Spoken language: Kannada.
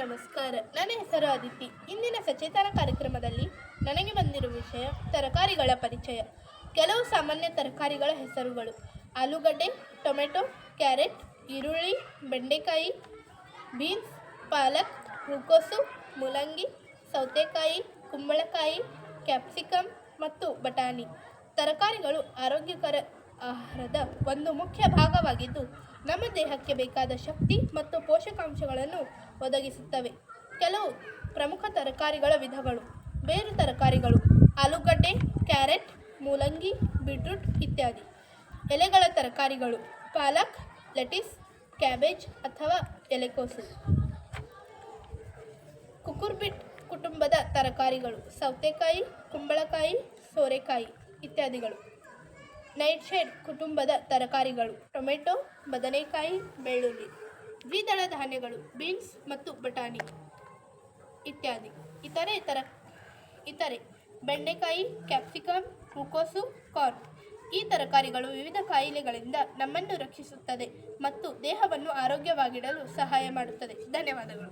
ನಮಸ್ಕಾರ. ನನ್ನ ಹೆಸರು ಅದಿತಿ ಇಂದಿನ ಸಚೇತನ ಕಾರ್ಯಕ್ರಮದಲ್ಲಿ ನನಗೆ ಬಂದಿರುವ ವಿಷಯ, ತರಕಾರಿಗಳ ಪರಿಚಯ. ಕೆಲವು ಸಾಮಾನ್ಯ ತರಕಾರಿಗಳ ಹೆಸರುಗಳು. ಆಲೂಗಡ್ಡೆ, ಟೊಮೆಟೊ, ಕ್ಯಾರೆಟ್, ಈರುಳ್ಳಿ, ಬೆಂಡೆಕಾಯಿ, ಬೀನ್ಸ್, ಪಾಲಕ್ ಹೂಕೋಸು ಮೂಲಂಗಿ, ಸೌತೆಕಾಯಿ, ಕುಂಬಳಕಾಯಿ ಕ್ಯಾಪ್ಸಿಕಮ್ ಮತ್ತು ಬಟಾಣಿ. ತರಕಾರಿಗಳು ಆರೋಗ್ಯಕರ ಆಹಾರದ ಒಂದು ಮುಖ್ಯ ಭಾಗವಾಗಿದ್ದು, ನಮ್ಮ ದೇಹಕ್ಕೆ ಬೇಕಾದ ಶಕ್ತಿ ಮತ್ತು ಪೋಷಕಾಂಶಗಳನ್ನು ಒದಗಿಸುತ್ತವೆ. ಕೆಲವು ಪ್ರಮುಖ ತರಕಾರಿಗಳ ವಿಧಗಳು. ಬೇರು ತರಕಾರಿಗಳು, ಆಲೂಗಡ್ಡೆ, ಕ್ಯಾರೆಟ್, ಮೂಲಂಗಿ, ಬೀಟ್ರೂಟ್ ಇತ್ಯಾದಿ. ಎಲೆಗಳ ತರಕಾರಿಗಳು, ಪಾಲಕ್, ಲೆಟಿಸ್, ಕ್ಯಾಬೇಜ್ ಅಥವಾ ಎಲೆಕೋಸು. ಕುಕುರ್ಬಿಟ್ ಕುಟುಂಬದ ತರಕಾರಿಗಳು, ಸೌತೆಕಾಯಿ, ಕುಂಬಳಕಾಯಿ, ಸೋರೆಕಾಯಿ ಇತ್ಯಾದಿಗಳು. ನೈಟ್ಶೇಡ್ ಕುಟುಂಬದ ತರಕಾರಿಗಳು, ಟೊಮೆಟೊ, ಬದನೆಕಾಯಿ, ಬೆಳ್ಳುಳ್ಳಿ. ದ್ವಿದಳ ಧಾನ್ಯಗಳು, ಬೀನ್ಸ್ ಮತ್ತು ಬಟಾಣಿ ಇತ್ಯಾದಿ. ಇತರೆ ಇತರ, ಇತರೆ ಬೆಂಡೆಕಾಯಿ ಕ್ಯಾಪ್ಸಿಕಮ್ ಹೂಕೋಸು ಕಾರ್ನ್ ಈ ತರಕಾರಿಗಳು ವಿವಿಧ ಕಾಯಿಲೆಗಳಿಂದ ನಮ್ಮನ್ನು ರಕ್ಷಿಸುತ್ತದೆ ಮತ್ತು ದೇಹವನ್ನು ಆರೋಗ್ಯವಾಗಿಡಲು ಸಹಾಯ ಮಾಡುತ್ತದೆ. ಧನ್ಯವಾದಗಳು.